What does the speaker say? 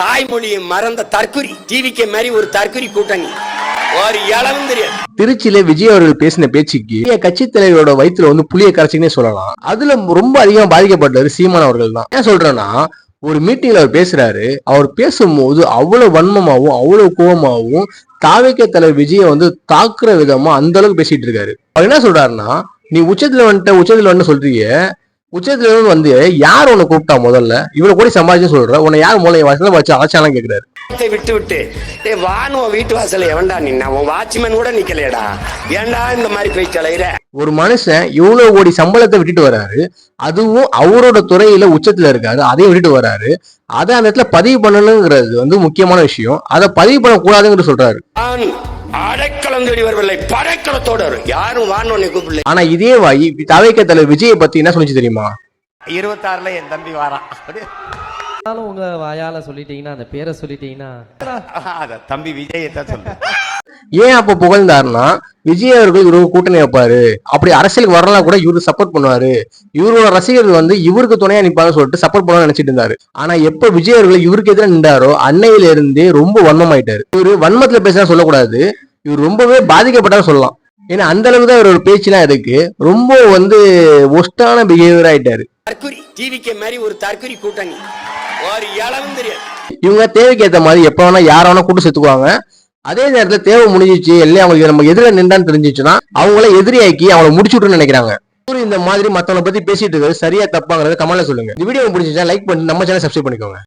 தாய்மொழியை மறந்த தற்குறி டிவிக்கு மாதிரி ஒரு தற்குறி கூட்டணி. ஒரு இளவும் தெரியாது. திருச்சியில விஜய் அவர்கள் பேசின பேச்சுக்கு கட்சி தலைவரோட வயிற்றுல வந்து புளிய கரைச்சிங்கன்னே சொல்லலாம். அதுல ரொம்ப அதிகமா பாதிக்கப்பட்டது சீமான் அவர்கள் தான் ஏன் சொல்றேன்னா ஒரு மீட்டிங்ல அவர் பேசுறாரு. அவர் பேசும்போது அவ்வளவு வன்மமாவும் அவ்வளவு கோபமாவும் தாவேக்க தலைவர் விஜயை வந்து தாக்குற விதமா அந்த அளவுக்கு பேசிட்டு இருக்காரு. அவர் என்ன சொல்றாருன்னா நீ உச்சத்துல வந்துட்ட உச்சத்துல வந்து சொல்றீங்க. உச்சத்துல இருந்து வந்து யார் உன்னை கூப்பிட்டா முதல்ல? இவ்வளவு கோடி சம்பாதிச்சு சொல்ற. உன்னை யார் மூலம் வாசல வச்சு அழைச்சாலும் கேட்கிறாரு விட்டு விட்டு. ஏ வான்னு உன் வீட்டு வாசல்ல எவன்டா நின்னா? உன் வாட்ச்மேன் கூட நிக்கலையடா. ஏன்டா இந்த மாதிரி போய் தலையிற ஒரு மனுஷன் இவ்வளவு கோடி சம்பளத்தை விட்டுட்டு வராரு. அதுவும் அவரோட துறையில உச்சத்துல இருக்காரு. அதையும் விட்டுட்டு வராரு. அதை அந்த இடத்துல பதிவு பண்ணணுங்கிறது வந்து முக்கியமான விஷயம். அதை பதிவு பண்ணக்கூடாதுன்னு சொல்றாரு. அடைக்கலம் தேடி வரவில்லை. படைக்கலத்தோட. யாரும் வான்னு கூப்பிடல. ஆனா இதே வாயி தவைக்க தலைவர் விஜயை பத்தி என்ன சொல்லிச்சு தெரியுமா? இருபத்தாறுல என் தம்பி வாரான். இருந்தாலும் உங்க வாயால சொல்லிட்டீங்கன்னா அந்த பேரை சொல்லிட்டீங்கன்னா. அத தம்பி விஜயை தான் சொல்லு. ஏன் அப்ப புகழ்ந்தாருன்னா விஜய் அவர்கள் இவரு கூட்டணி வைப்பாரு. அப்படி அரசியலுக்கு வரலாம் கூட இவரு சப்போர்ட் பண்ணுவாரு. இவரோட ரசிகர்கள் வந்து இவருக்கு துணையா நிப்பாங்கன்னு சொல்லிட்டு சப்போர்ட் பண்ண நினைச்சிட்டு இருந்தாரு. ஆனா எப்ப விஜய் அவர்கள் இவருக்கு எதிராக நின்றாரோ அன்னையில இருந்தே ரொம்ப வன்மமாயிட்டாரு. இவரு வன்மத்துல பேசினா சொல்லக்கூடாது. இவர் ரொம்பவே பாதிக்கப்பட்டான்னு சொல்லலாம். ஏன்னா அந்த அளவுக்கு தான் இவரோட பேச்சுலாம் இருக்கு. ரொம்ப வந்து ஒஸ்டான பிஹேவியர் ஆயிட்டாரு. தற்குறி டிவிக்கு மாதிரி ஒரு தற்குறி கூட்டணி. ஒரு இளவும் தெரியாது. இவங்க தேவைக்கு ஏற்ற மாதிரி எப்போ வேணா யார வேணா கூட்டு சேர்த்துக்குவாங்க அதே நேரத்தில் தேவை முடிஞ்சிச்சு இல்லையா அவங்களுக்கு நம்ம எதிரில் நின்றான்னு தெரிஞ்சிச்சுன்னா அவங்கள எதிரியாக்கி அவங்கள முடிச்சுட்டுன்னு நினைக்கிறாங்க. இவரு இந்த மாதிரி மத்தவங்கள பத்தி பேசிட்டு இருக்காரு சரியா தப்பாங்கிறத கமெண்ட்ல சொல்லுங்க. இந்த வீடியோ பிடிச்சிச்சா லைக் பண்ணி நம்ம சேனல் சப்ஸ்கிரைப் பண்ணிக்கோங்க.